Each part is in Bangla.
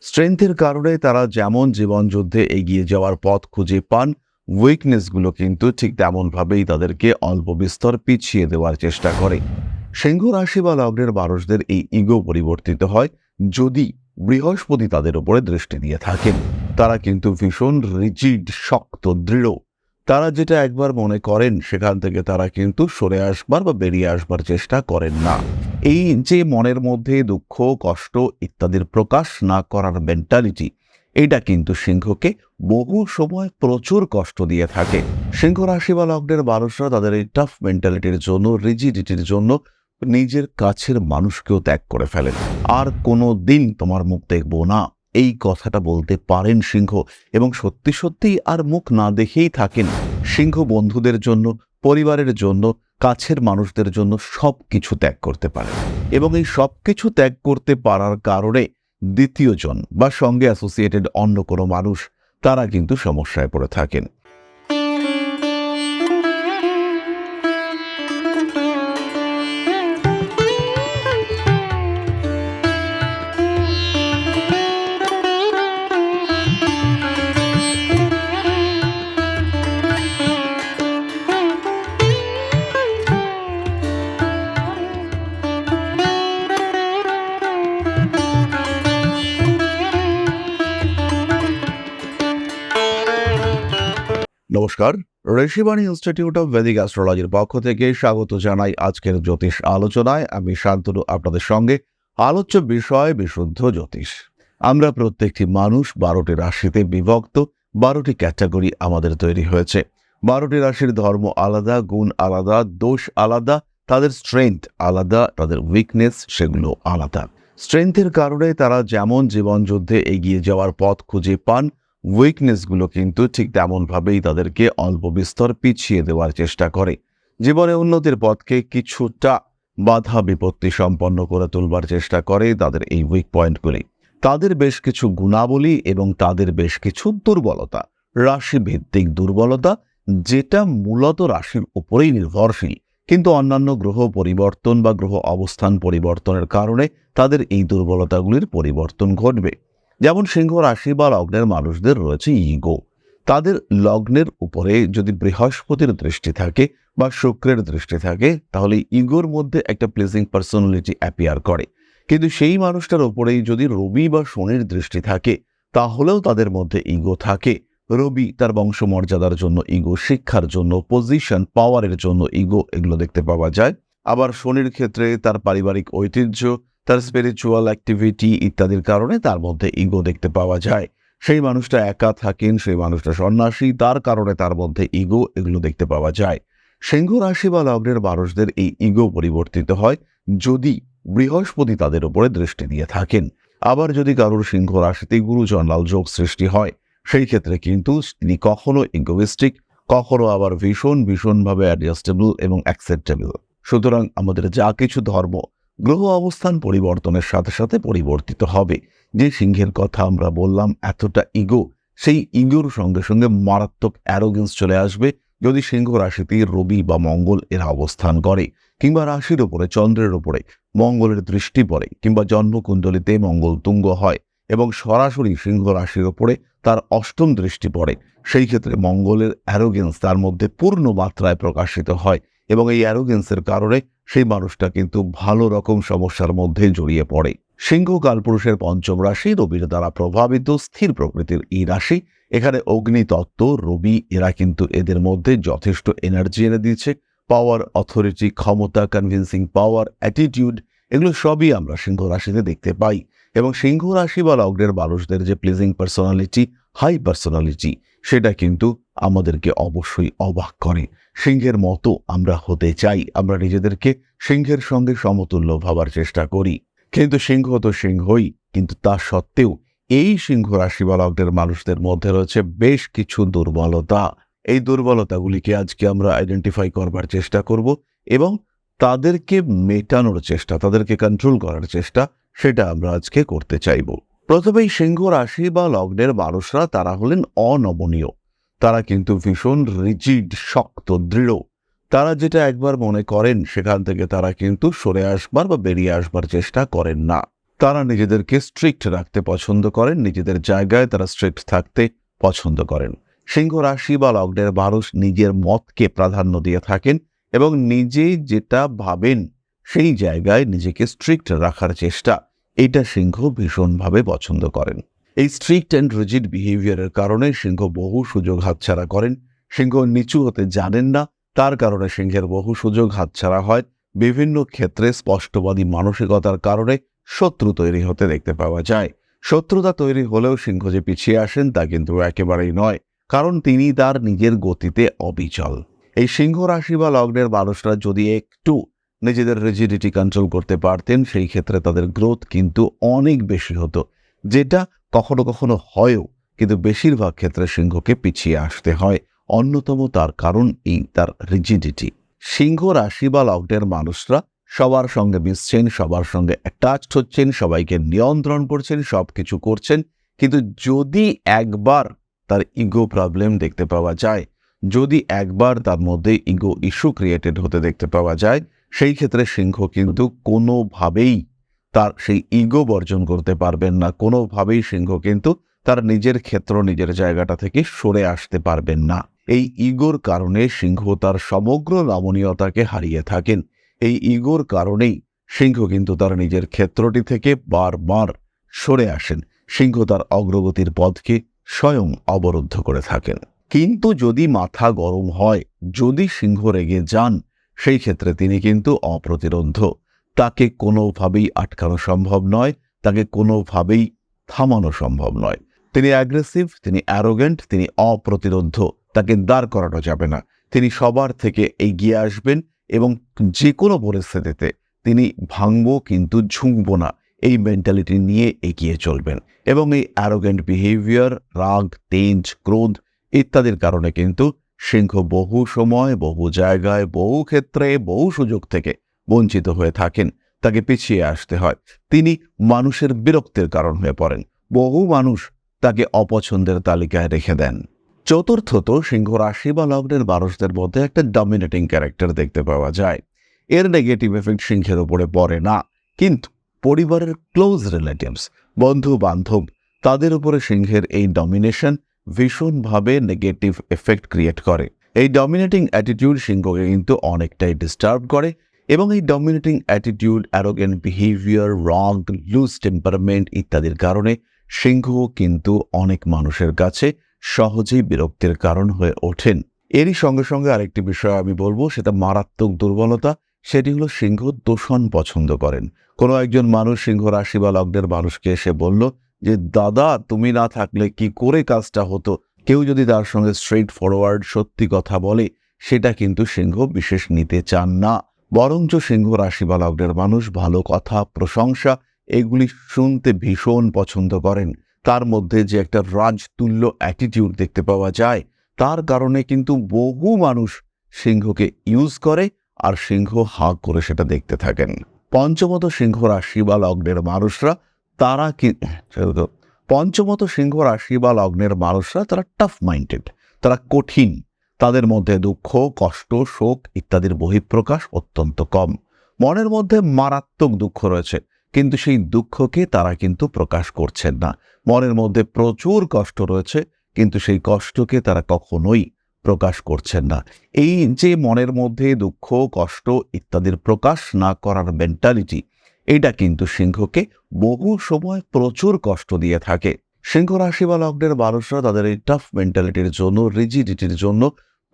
স্ট্রেংথের কারণে তারা যেমন জীবনযুদ্ধে এগিয়ে যাওয়ার পথ খুঁজে পান উইকনেসগুলো কিন্তু ঠিক তেমনভাবেই তাদেরকে অল্প বিস্তর পিছিয়ে দেওয়ার চেষ্টা করে। সিংহ রাশি বা লগ্নের মানুষদের এই ইগো পরিবর্তিত হয় যদি বৃহস্পতি তাদের উপরে দৃষ্টি দিয়ে থাকেন। তারা কিন্তু ভীষণ রিজিড শক্ত, দৃঢ়। তারা যেটা একবার মনে করেন, সেখান থেকে তারা কিন্তু সরে আসবার বা বেরিয়ে আসবার চেষ্টা করেন না। এই যে মনের মধ্যে দুঃখ, কষ্ট ইত্যাদির প্রকাশ না করার মেন্টালিটি এটা কিন্তু সিংহকে বহু সময় প্রচুর কষ্ট দিয়ে থাকে। সিংহ রাশি বা লগ্নের মানুষরা তাদের এই টাফ মেন্টালিটির জন্য রিজিডিটির জন্য নিজের কাছের মানুষকেও ত্যাগ করে ফেলেন। আর কোনো দিন তোমার মুখ দেখব না। এই কথাটা বলতে পারেন সিংহ। এবং সত্যি সত্যিই আর মুখ না দেখেই থাকেন সিংহ বন্ধুদের জন্য, পরিবারের জন্য, কাছের মানুষদের জন্য সব কিছু ত্যাগ করতে পারে এবং এই সব কিছু ত্যাগ করতে পারার কারণে দ্বিতীয়জন বা সঙ্গে অ্যাসোসিয়েটেড অন্য কোনো মানুষ, তারা কিন্তু সমস্যায় পড়ে থাকেন। নমস্কার। ঋষিবাণী ইনস্টিটিউট অফ ভেদিক অ্যাস্ট্রোলজির পক্ষ থেকে স্বাগত জানাই আজকের জ্যোতিষ আলোচনায়। আমি শান্তনু, আপনাদের সঙ্গে আলোচ্য বিষয় বিশুদ্ধ জ্যোতিষ। আমরা প্রত্যেকটি মানুষ বারোটি রাশিতে বিভক্ত, বারোটি ক্যাটাগরি আমাদের তৈরি হয়েছে। বারোটি রাশির ধর্ম আলাদা, গুণ আলাদা, দোষ আলাদা, তাদের স্ট্রেংথ আলাদা, তাদের উইকনেস সেগুলো আলাদা। স্ট্রেংথের কারণে তারা যেমন জীবনযুদ্ধে এগিয়ে যাওয়ার পথ খুঁজে পান উইকনেসগুলো কিন্তু ঠিক তেমনভাবেই তাদেরকে অল্প বিস্তর পিছিয়ে দেওয়ার চেষ্টা করে। জীবনে উন্নতির পথকে কিছুটা বাধা বিপত্তি সম্পন্ন করে তুলবার চেষ্টা করে তাদের এই উইক পয়েন্টগুলি তাদের বেশ কিছু গুণাবলী এবং তাদের বেশ কিছু দুর্বলতা। রাশি ভিত্তিক দুর্বলতা, যেটা মূলত রাশির উপরেই নির্ভরশীল। কিন্তু অন্যান্য গ্রহ পরিবর্তন বা গ্রহ অবস্থান পরিবর্তনের কারণে তাদের এই দুর্বলতাগুলির পরিবর্তন ঘটবে। যেমন সিংহ রাশি বা লগ্নের মানুষদের রয়েছে ইগো তাদের লগ্নের উপরে যদি বৃহস্পতির দৃষ্টি থাকে বা শুক্রের দৃষ্টি থাকে, তাহলে ইগোর মধ্যে একটা প্লেজিং পার্সোনালিটি অ্যাপিয়ার করে। কিন্তু সেই মানুষটার উপরেই যদি রবি বা শনির দৃষ্টি থাকে, তাহলেও তাদের মধ্যে ইগো থাকে। রবি তার বংশমর্যাদার জন্য ইগো শিক্ষার জন্য পজিশন পাওয়ারের জন্য ইগো এগুলো দেখতে পাওয়া যায়। আবার শনির ক্ষেত্রে তার পারিবারিক ঐতিহ্য তার স্পিরিচুয়াল অ্যাক্টিভিটি ইত্যাদির কারণে তার মধ্যে ইগো দেখতে পাওয়া যায়। সেই মানুষটা একা থাকেন, সেই মানুষটা সন্ন্যাসী, তার কারণে তার মধ্যে ইগো এগুলো দেখতে পাওয়া যায়। সিংহ রাশি বা লগ্নের মানুষদের এই ইগো পরিবর্তিত হয় যদি বৃহস্পতি তাদের উপরে দৃষ্টি দিয়ে থাকেন। আবার যদি কারোর সিংহ রাশিতে গুরুজন লাল যোগ সৃষ্টি হয়, সেই ক্ষেত্রে কিন্তু তিনি কখনো ইগোইস্টিক কখনো আবার ভীষণ, ভীষণভাবে অ্যাডজাস্টেবল এবং অ্যাকসেপ্টেবল সুতরাং আমাদের যা কিছু ধর্ম গ্রহ অবস্থান পরিবর্তনের সাথে সাথে পরিবর্তিত হবে। যে সিংহের কথা আমরা বললাম, এতটা ইগো সেই ইগোর সঙ্গে সঙ্গে মারাত্মক অ্যারোগেন্স চলে আসবে। যদি সিংহ রাশিতে রবি বা মঙ্গল এরা অবস্থান করে, কিংবা রাশির ওপরে, চন্দ্রের ওপরে, মঙ্গলের দৃষ্টি পড়ে, কিংবা জন্মকুণ্ডলিতে মঙ্গল তুঙ্গ হয়, এবং সরাসরি সিংহ রাশির ওপরে তার অষ্টম দৃষ্টি পড়ে, সেই ক্ষেত্রে মঙ্গলের অ্যারোগেন্স তার মধ্যে পূর্ণ মাত্রায় প্রকাশিত হয়। এবং এই অ্যারোগেন্সের কারণে সেই মানুষটা কিন্তু ভালো রকম সমস্যার মধ্যে জড়িয়ে পড়ে। সিংহ কালপুরুষের পঞ্চম রাশি রবির দ্বারা প্রভাবিত স্থির প্রকৃতির এই রাশি। এখানে অগ্নিতত্ত্ব, রবি, এরা কিন্তু এদের মধ্যে যথেষ্ট এনার্জি এনে দিচ্ছে। পাওয়ার অথরিটি ক্ষমতা কনভিন্সিং পাওয়ার অ্যাটিটিউড এগুলো সবই আমরা সিংহ রাশিতে দেখতে পাই। এবং সিংহ রাশি বা লগ্নের মানুষদের যে প্লিজিং পার্সোনালিটি হাই পার্সোনালিটি সেটা কিন্তু আমাদেরকে অবশ্যই অবাক করে। সিংহের মতো আমরা হতে চাই। আমরা নিজেদেরকে সিংহের সঙ্গে সমতুল্য ভাবার চেষ্টা করি। কিন্তু সিংহ তো সিংহই, কিন্তু তা সত্ত্বেও এই সিংহ রাশি মানুষদের মধ্যে রয়েছে বেশ কিছু দুর্বলতা। এই দুর্বলতাগুলিকে আজকে আমরা আইডেন্টিফাই করবার চেষ্টা করব এবং তাদেরকে মেটানোর চেষ্টা, তাদেরকে কন্ট্রোল করার চেষ্টা সেটা আমরা আজকে করতে চাইব। প্রথমেই সিংহ রাশি বা লগ্নের মানুষরা তারা হলেন অনমনীয়। তারা কিন্তু ভীষণ রিজিড শক্ত, দৃঢ়। তারা যেটা একবার মনে করেন, সেখান থেকে তারা কিন্তু সরে আসবার বা বেরিয়ে আসবার চেষ্টা করেন না। তারা নিজেদেরকে স্ট্রিক্ট রাখতে পছন্দ করেন, নিজেদের জায়গায় তারা স্ট্রিক্ট থাকতে পছন্দ করেন। সিংহ রাশি বা লগ্নের মানুষ নিজের মতকে প্রাধান্য দিয়ে থাকেন এবং নিজেই যেটা ভাবেন, সেই জায়গায় নিজেকে স্ট্রিক্ট রাখার চেষ্টা। এটা সিংহ ভীষণভাবে পছন্দ করেন। এই স্ট্রিক্ট অ্যান্ড রিজিড বিহেভিয়ারের কারণে সিংহ বহু সুযোগ হাতছাড়া করেন। সিংহ নিচু হতে জানেন না, তার কারণে সিংহের বহু সুযোগ হাতছাড়া হয়। বিভিন্ন ক্ষেত্রে স্পষ্টবাদী মানসিকতার কারণে শত্রু তৈরি হতে দেখতে পাওয়া যায়। শত্রুতা তৈরি হলেও সিংহ যে পিছিয়ে আসেন তা কিন্তু একেবারেই নয়, কারণ তিনি তার নিজের গতিতে অবিচল। এই সিংহ রাশি বা লগ্নের মানুষরা যদি একটু নিজেদের রিজিডিটি কন্ট্রোল করতে পারতেন, সেই ক্ষেত্রে তাদের গ্রোথ কিন্তু অনেক বেশি হতো। যেটা কখনো কখনো হয়ও, কিন্তু বেশিরভাগ ক্ষেত্রে সিংহকে পিছিয়ে আসতে হয়। অন্যতম তার কারণ এই তার রিজিডিটি সিংহ রাশি বা লগ্নের মানুষরা সবার সঙ্গে মিশছেন, সবার সঙ্গে অ্যাটাচড হচ্ছেন, সবাইকে নিয়ন্ত্রণ করছেন সব কিছু করছেন। কিন্তু যদি একবার তার ইগো প্রবলেম দেখতে পাওয়া যায়, যদি একবার তার মধ্যে ইগো ইস্যু ক্রিয়েটেড হতে দেখতে পাওয়া যায়, সেই ক্ষেত্রে সিংহ কিন্তু কোনোভাবেই তার সেই ইগো বর্জন করতে পারবেন না। কোনোভাবেই সিংহ কিন্তু তার নিজের ক্ষেত্র, নিজের জায়গাটা থেকে সরে আসতে পারবেন না। এই ইগোর কারণে সিংহ তার সমগ্র নমনীয়তাকে হারিয়ে থাকেন। এই ইগোর কারণেই সিংহ কিন্তু তার নিজের ক্ষেত্রটি থেকে বারবার সরে আসেন। সিংহ তার অগ্রগতির পথকে স্বয়ং অবরুদ্ধ করে থাকেন। কিন্তু যদি মাথা গরম হয়, যদি সিংহ রেগে যান, সেই ক্ষেত্রে তিনি কিন্তু অপ্রতিরোধ। তাকে কোনোভাবেই আটকানো সম্ভব নয়, তাকে কোনোভাবেই থামানো সম্ভব নয়। তিনি অ্যাগ্রেসিভ তিনি অ্যারোগেন্ট তিনি অপ্রতিরোধ তাকে দাঁড় করানো যাবে না। তিনি সবার থেকে এগিয়ে আসবেন এবং যে কোনো পরিস্থিতিতে তিনি ভাঙব কিন্তু ঝুঁকব না, এই মেন্টালিটি নিয়ে এগিয়ে চলবেন। এবং এই অ্যারোগেন্ট বিহেভিয়ার রাগ, তেজ, ক্রোধ ইত্যাদির কারণে কিন্তু সিংহ বহু সময়, বহু জায়গায়, বহু ক্ষেত্রে, বহু সুযোগ থেকে বঞ্চিত হয়ে থাকেন, তাকে পিছিয়ে আসতে হয়। তিনি মানুষের বিরক্তির কারণ হয়ে পড়েন। বহু মানুষ তাকে অপছন্দের তালিকায় রেখে দেন। চতুর্থত সিংহ রাশি বা লগ্নের মানুষদের মধ্যে একটা ডমিনেটিং ক্যারেক্টার দেখতে পাওয়া যায়। এর নেগেটিভ এফেক্ট সিংহের উপরে পড়ে না। কিন্তু পরিবারের ক্লোজ রিলেটিভস বন্ধু বান্ধব তাদের উপরে সিংহের এই ডমিনেশন ভীষণভাবে নেগেটিভ এফেক্ট ক্রিয়েট করে। এই ডমিনেটিং অ্যাটিটিউড সিংহকে কিন্তু অনেকটাই ডিস্টার্ব করে। এবং এই dominating attitude arrogant behaviour wrong loose temperament ইত্যাদির কারণে সিংহ কিন্তু অনেক মানুষের কাছে সহজেই বিরক্তির কারণ হয়ে ওঠেন। এরই সঙ্গে সঙ্গে আরেকটি বিষয় আমি বলব, সেটা মারাত্মক দুর্বলতা, সেটি হলো সিংহ দূষণ পছন্দ করেন। কোনো একজন মানুষ সিংহ রাশি বা লগ্নের মানুষকে এসে বলল যে, দাদা, তুমি না থাকলে কি করে কাজটা হতো? কেউ যদি তার সঙ্গে স্ট্রেট ফরওয়ার্ড সত্যি কথা বলে, সেটা কিন্তু সিংহ বিশেষ নিতে চান না। বরঞ্চ সিংহ রাশি মানুষ ভালো কথা, প্রশংসা, এগুলি শুনতে ভীষণ পছন্দ করেন। তার মধ্যে যে একটা রাজতুল্য অ্যাটিটিউড দেখতে পাওয়া যায়, তার কারণে কিন্তু বহু মানুষ সিংহকে ইউজ করে আর সিংহ হাঁ করে সেটা দেখতে থাকেন। পঞ্চমত সিংহ রাশি বা লগ্নের মানুষরা, তারা কি পঞ্চমত সিংহ রাশি বা লগ্নের মানুষরা তারা টাফ মাইন্ডেড তারা কঠিন। তাদের মধ্যে দুঃখ, কষ্ট, শোক ইত্যাদির বহিঃপ্রকাশ অত্যন্ত কম। মনের মধ্যে মারাত্মক দুঃখ রয়েছে, কিন্তু সেই দুঃখকে তারা কিন্তু প্রকাশ করছেন না। মনের মধ্যে প্রচুর কষ্ট রয়েছে, কিন্তু সেই কষ্টকে তারা কখনোই প্রকাশ করছেন না। এই যে মনের মধ্যে দুঃখ, কষ্ট ইত্যাদির প্রকাশ না করার মেন্টালিটি এটা কিন্তু সিংহকে বহু সময় প্রচুর কষ্ট দিয়ে থাকে। সিংহ রাশি বা লগ্নের মানুষরা তাদের এই টাফ মেন্টালিটির জন্য রিজিডিটির জন্য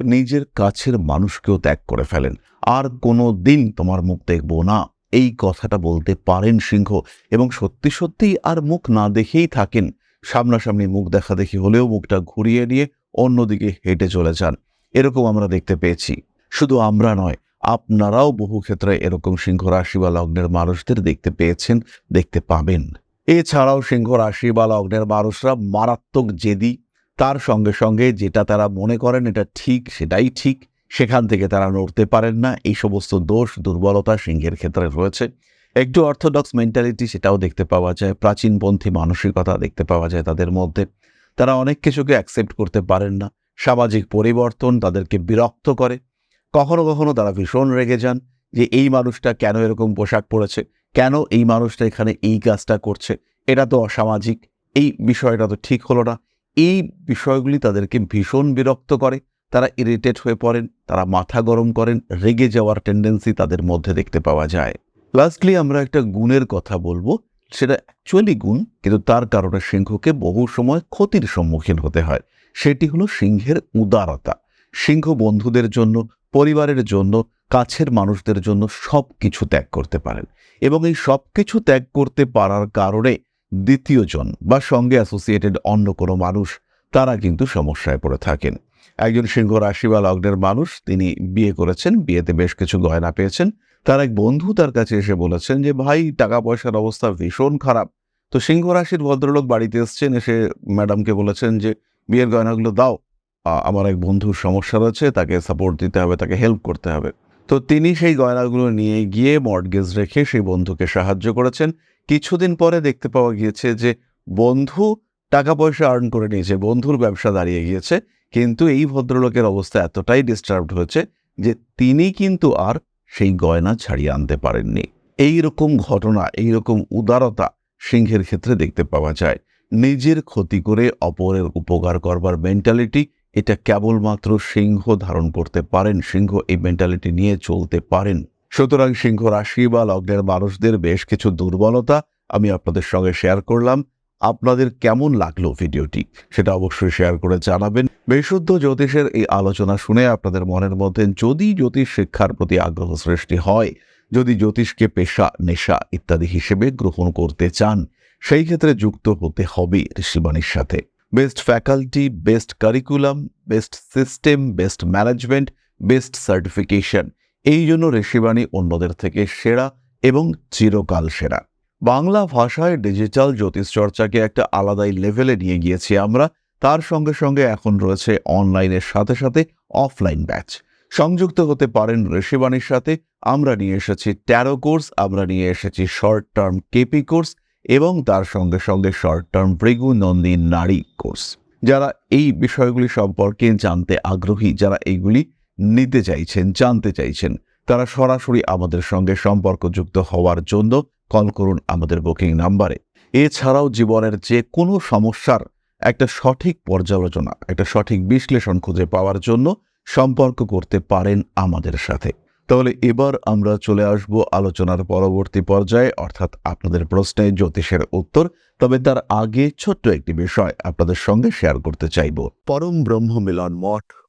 নিজের কাছের মানুষকেও ত্যাগ করে ফেলেন। আর কোনো দিন তোমার মুখ দেখব না। এই কথাটা বলতে পারেন সিংহ এবং সত্যি সত্যিই আর মুখ না দেখেই থাকেন। সামনাসামনি মুখ দেখা দেখি হলেও মুখটা ঘুরিয়ে নিয়ে অন্যদিকে হেঁটে চলে যান। এরকম আমরা দেখতে পেয়েছি। শুধু আমরা নয়, আপনারাও বহু ক্ষেত্রে এরকম সিংহ রাশি বা লগ্নের মানুষদের দেখতে পেয়েছেন, দেখতে পাবেন। এছাড়াও সিংহ রাশি বা লগ্নের মানুষরা মারাত্মক জেদি তার সঙ্গে সঙ্গে যেটা তারা মনে করেন এটা ঠিক, সেটাই ঠিক, সেখান থেকে তারা নড়তে পারেন না। এই সমস্ত দোষ, দুর্বলতা সিংহের ক্ষেত্রে রয়েছে। একটু অর্থোডক্স মেন্টালিটি সেটাও দেখতে পাওয়া যায়, প্রাচীনপন্থী মানসিকতা দেখতে পাওয়া যায় তাদের মধ্যে। তারা অনেক কিছুকে অ্যাকসেপ্ট করতে পারেন না। সামাজিক পরিবর্তন তাদেরকে বিরক্ত করে। কখনো কখনো তারা ভীষণ রেগে যান যে, এই মানুষটা কেন এরকম পোশাক পরেছে? কেন এই মানুষটা এখানে এই কাজটা করছে? এটা তো অসামাজিক। এই বিষয়টা তো ঠিক হলো না। এই বিষয়গুলি তাদেরকে ভীষণ বিরক্ত করে। তারা ইরিটেট হয়ে পড়েন, তারা মাথা গরম করেন, রেগে যাওয়ার টেন্ডেন্সি তাদের মধ্যে দেখতে পাওয়া যায়। লাস্টলি আমরা একটা গুণের কথা বলব, সেটা অ্যাকচুয়ালি গুণ, কিন্তু তার কারণে সিংহকে বহু সময় ক্ষতির সম্মুখীন হতে হয়। সেটি হলো সিংহের উদারতা। সিংহ বন্ধুদের জন্য, পরিবারের জন্য, কাছের মানুষদের জন্য সব কিছু ত্যাগ করতে পারেন। এবং এই সব কিছু ত্যাগ করতে পারার কারণে দ্বিতীয়জন বা সঙ্গে অ্যাসোসিয়েটেড অন্য কোনো মানুষ, তারা কিন্তু সমস্যায় পড়ে থাকেন। একজন সিংহ রাশি বা লগ্নের মানুষ, তিনি বিয়ে করেছেন, বিয়েতে বেশ কিছু গয়না পেয়েছেন। তার এক বন্ধু তার কাছে এসে বলেছেন যে, ভাই টাকা পয়সার অবস্থা ভীষণ খারাপ। তো সিংহ রাশির ভদ্রলোক বাড়িতে এসছেন, এসে ম্যাডামকে বলেছেন যে, বিয়ের গয়নাগুলো দাও। আমার এক বন্ধুর সমস্যা রয়েছে, তাকে সাপোর্ট দিতে হবে, তাকে হেল্প করতে হবে। তো তিনি সেই গয়নাগুলো নিয়ে গিয়ে মর্টগেজ রেখে সেই বন্ধুকে সাহায্য করেছেন। কিছুদিন পরে দেখতে পাওয়া গিয়েছে যে বন্ধু টাকা পয়সা আর্ন করে নিয়েছে, বন্ধুর ব্যবসা দাঁড়িয়ে গিয়েছে, কিন্তু এই ভদ্রলোকের অবস্থা এতটাই ডিস্টার্বড হয়েছে যে তিনি কিন্তু আর সেই গয়না ছাড়িয়ে আনতে পারেননি। এই রকম ঘটনা এই রকম উদারতা সিংহের ক্ষেত্রে দেখতে পাওয়া যায়। নিজের ক্ষতি করে অপরের উপকার করবার মেন্টালিটি এটা কেবলমাত্র সিংহ ধারণ করতে পারেন, সিংহ এই মেন্টালিটি নিয়ে চলতে পারেন। সুতরাং সিংহ রাশি বা লগ্নের মানুষদের বেশ কিছু দুর্বলতা আমি আপনাদের সঙ্গে শেয়ার করলাম। আপনাদের কেমন লাগল ভিডিওটি? সেটা অবশ্যই শেয়ার করে জানাবেন। বিশুদ্ধ জ্যোতিষের এই আলোচনা শুনে আপনাদের মনের মধ্যে যদি জ্যোতিষ শিক্ষার প্রতি আগ্রহ সৃষ্টি হয়, যদি জ্যোতিষকে পেশা, নেশা ইত্যাদি হিসেবে গ্রহণ করতে চান, সেই ক্ষেত্রে যুক্ত হতে হবে ঋষিবাণীর সাথে। Best faculty, best curriculum, best system, best management, best certification. এই জন্য ঋষিবাণী অন্যদের থেকে সেরা এবং চিরকাল সেরা। বাংলা ভাষায় ডিজিটাল জ্যোতিষ চর্চাকে একটা আলাদাই লেভেলে নিয়ে গিয়েছি আমরা। তার সঙ্গে সঙ্গে এখন রয়েছে অনলাইনের সাথে সাথে অফলাইন ব্যাচ সংযুক্ত হতে পারেন ঋষিবাণীর সাথে। আমরা নিয়ে এসেছি ট্যারো কোর্স আমরা নিয়ে এসেছি শর্ট টার্ম কেপি কোর্স এবং তার সঙ্গে সঙ্গে শর্ট টার্ম ভৃগু নন্দী নারী কোর্স যারা এই বিষয়গুলি সম্পর্কে জানতে আগ্রহী, যারা এইগুলি নিতে চাইছেন, জানতে চাইছেন, তারা সরাসরি আমাদের সঙ্গে সম্পর্কযুক্ত হওয়ার জন্য কল করুন আমাদের বুকিং নাম্বারে। এছাড়াও জীবনের যে কোনো সমস্যার একটা সঠিক পর্যালোচনা, একটা সঠিক বিশ্লেষণ খুঁজে পাওয়ার জন্য সম্পর্ক করতে পারেন আমাদের সাথে। তাহলে এবার আমরা চলে আসব আলোচনার পরবর্তী পর্যায়ে, অর্থাৎ আপনাদের প্রশ্নে জ্যোতিষের উত্তর, তবে তার আগে ছোট্ট একটি বিষয় আপনাদের সঙ্গে শেয়ার করতে চাইব। পরম ব্রহ্ম মিলন মঠ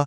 da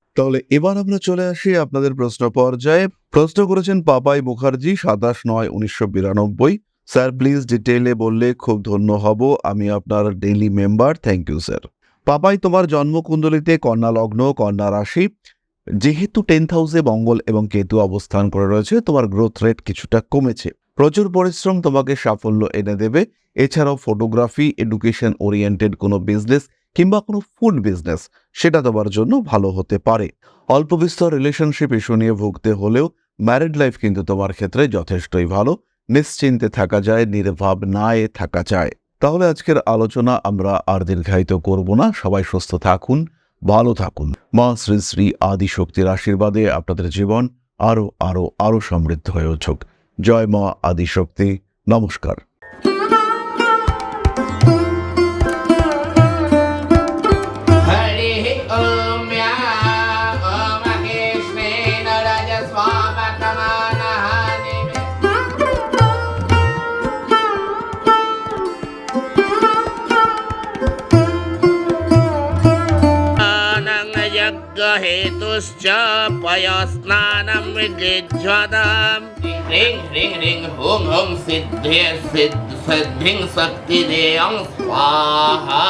তাহলে এবার আমরা চলে আসি আপনাদের প্রশ্ন পর্যায়ে। প্রশ্ন করেছেন পাপাই মুখার্জি, সাতাশ নয়, উনিশশো বিরানব্বই। স্যার প্লিজ ডিটেইলে বললে খুব ধন্য হব। আমি আপনার daily member thank you sir Papai, তোমার জন্মকুণ্ডলিতে কন্যা লগ্ন কন্যা রাশি। যেহেতু টেন্থ হাউসে মঙ্গল এবং কেতু অবস্থান করে রয়েছে, তোমার গ্রোথ রেট কিছুটা কমেছে। প্রচুর পরিশ্রম তোমাকে সাফল্য এনে দেবে। এছাড়াও ফটোগ্রাফি এডুকেশন ওরিয়েন্টেড কোনো বিজনেস কিংবা কোনো ফুড বিজনেস, সেটা দেওয়ার জন্য ভালো হতে পারে। অল্প বিস্তর রিলেশনশিপ ইস্যু নিয়ে ভুগতে হলেও ম্যারিড লাইফ কিন্তু তোমার ক্ষেত্রে যথেষ্টই ভালো। নিশ্চিন্তে থাকা যায়, নির্ভাব নায়ে থাকা যায়। তাহলে আজকের আলোচনা আমরা আর দীর্ঘায়িত করব না। সবাই সুস্থ থাকুন, ভালো থাকুন। মা শ্রী শ্রী আদি শক্তির আশীর্বাদে আপনাদের জীবন আরও আরও আরও সমৃদ্ধ হয়ে উঠুক। জয় মা আদি শক্তি নমস্কার। ॐ या ॐ कृष्णेन रजस्वामकमानः निमे स्नानं यज्ञहेतुश्च पयस्नानं विजिज्वदाम् ह्रीं ह्रीं ह्रीं हुं हुं सिद्धे सिद्ध सिद्धिं शक्तिदेयं स्वाहा